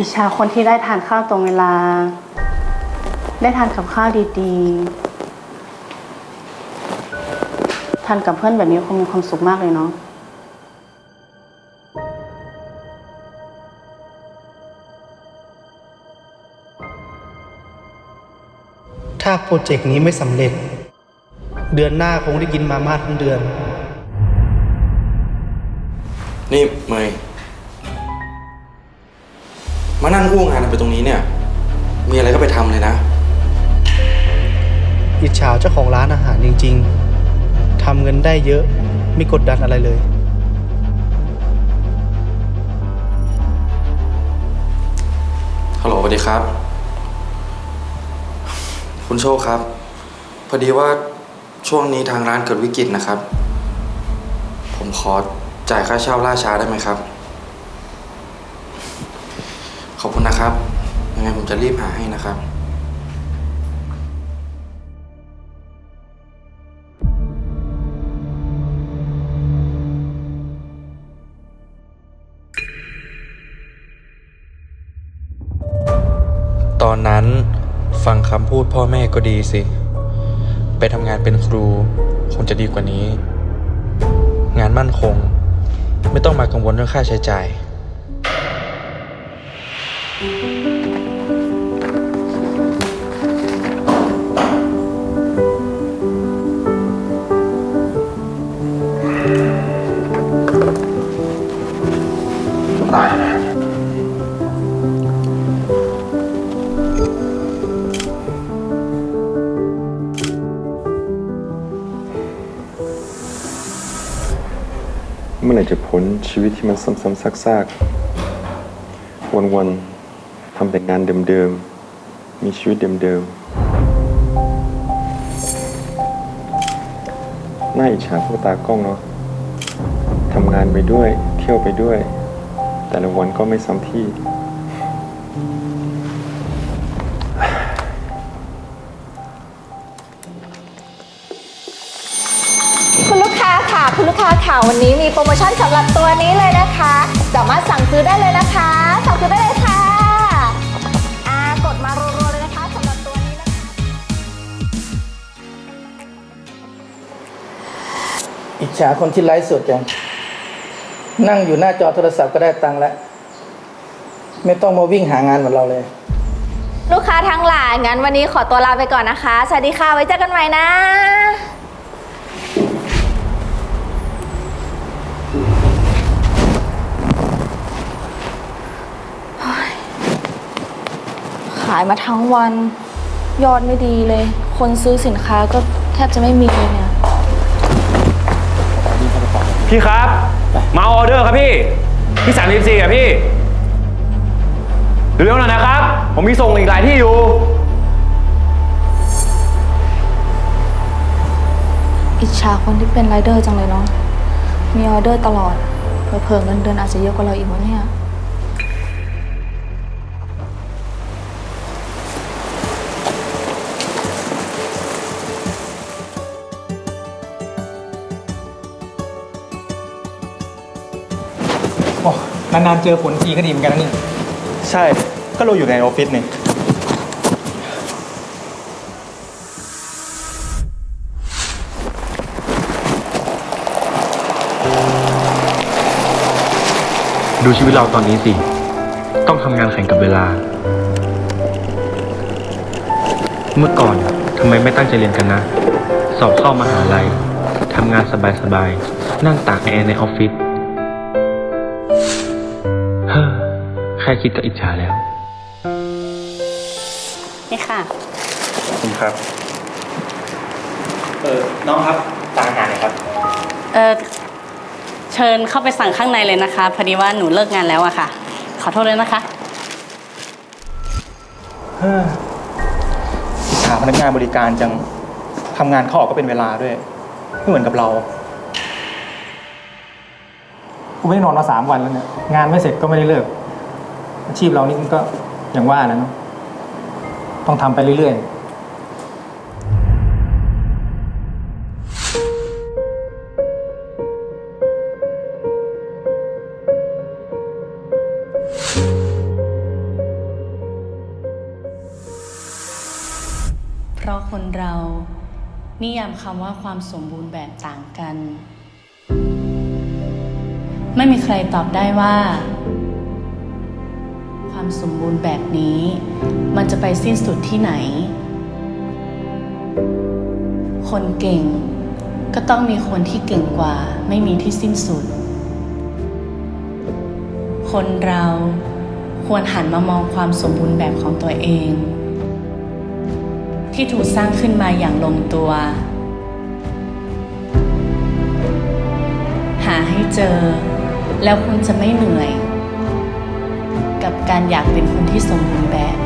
อิจฉาคนที่ได้ทานข้าวตรงเวลา ได้ทานกับข้าวดีๆ ทานกับเพื่อนแบบนี้คงมีความสุขมากเลยเนาะถ้าโปรเจกต์นี้ไม่สำเร็จ เดือนหน้าคงได้กินมาม่าทั้งเดือน นี่เมย มานั่งอู้งานอะไรไปตรงนี้เนี่ย มีอะไรก็ไปทำเลยนะ อิจฉาเจ้าของร้านอาหารจริง ๆทำเงินได้เยอะ ไม่กดดันอะไรเลย ฮัลโหลสวัสดีครับ คุณโชคครับ พอดีว่าช่วงนี้ทางร้านเกิดวิกฤตนะครับ ผมขอจ่ายค่าเช่าล่าช้าได้ไหมครับ ขอบ คุณนะครับ ยังไงผมจะรีบหาให้นะครับ ตอนนั้นฟังคำพูดพ่อแม่ก็ดีสิ ไปทำงานเป็นครู คงจะดีกว่านี้ งานมั่นคง ไม่ต้องมากังวลเรื่องค่าใช้จ่าย เมื่อไหร่จะพ้นชีวิตที่มันซ้ำๆซากๆ วันๆ ทำแต่งานเดิมๆ มีชีวิตเดิมๆ น่าอิจฉาพวกตากล้องเนาะทำงานไปด้วย เที่ยวไปด้วย แต่ละวันก็ไม่ซ้ำที่ คุณลูกค้าค่ะ คุณลูกค้าค่ะวันนี้มีโปรโมชั่นสำหรับตัวนี้เลยนะคะ สามารถสั่งซื้อได้เลยนะคะ สั่งซื้อได้เลย ฉาคนที่ไลฟ์สดจังนั่งอยู่หน้าจอโทรศัพท์ก็ได้ตังค์แล้ว ไม่ต้องมาวิ่งหางานเหมือนเราเลย ลูกค้าทั้งหลายงั้นวันนี้ขอตัวลาไปก่อนนะคะ สวัสดีค่ะไว้เจอกันใหม่นะ ขายมาทั้งวัน ยอดไม่ดีเลย คนซื้อสินค้าก็แทบจะไม่มีเลยเนี่ย พี่ครับ มาออเดอร์ครับพี่พี่สามสิบสี่อะพี่ เร็วๆหน่อยนะครับ ผมมีส่งอีกหลายที่อยู่ อิจฉาคนที่เป็นไรเดอร์จังเลยเนาะมีออเดอร์ตลอดเผื่อๆเงินเดือนอาจจะเยอะกว่าเราอีกวะเนี่ย นานๆเจอฝนทีก็ดีเหมือนกันนะนี่ใช่ ก็เราอยู่ในออฟฟิศนี่ ดูชีวิตเราตอนนี้สิ ต้องทำงานแข่งกับเวลา เมื่อก่อนทำไมไม่ตั้งใจเรียนกันนะ สอบเข้ามาหาลัยทำงานสบายๆ นั่งตากแอร์ในออฟฟิศ ค่คิดก็อิจฉาแล้ว นี่ค่ะ ขอบคุณครับ เออน้องครับสั่งอาหารหน่อยครับ เออเชิญเข้าไปสั่งข้างในเลยนะคะ พอดีว่าหนูเลิกงานแล้วอะค่ะ ขอโทษด้วยนะคะอิจฉาพนักงานบริการจังทำงานเข้าออกก็เป็นเวลาด้วย ไม่เหมือนกับเรากูไม่ได้นอนมาสามวันแล้วเนี่ย งานไม่เสร็จก็ไม่ได้เลิก อาชีพเรานี่มันก็อย่างว่าแล้วเนอะต้องทำไปเรื่อยๆ เพราะคนเรานิยามคำว่าความสมบูรณ์แบบต่างกัน ไม่มีใครตอบได้ว่า ความสมบูรณ์แบบนี้ มันจะไปสิ้นสุดที่ไหน คนเก่งก็ต้องมีคนที่เก่งกว่าไม่มีที่สิ้นสุด คนเราควรหันมามองความสมบูรณ์แบบของตัวเอง ที่ถูกสร้างขึ้นมาอย่างลงตัว หาให้เจอ แล้วคุณจะไม่เหนื่อย กับการอยากเป็นคนที่สมบูรณ์แบบ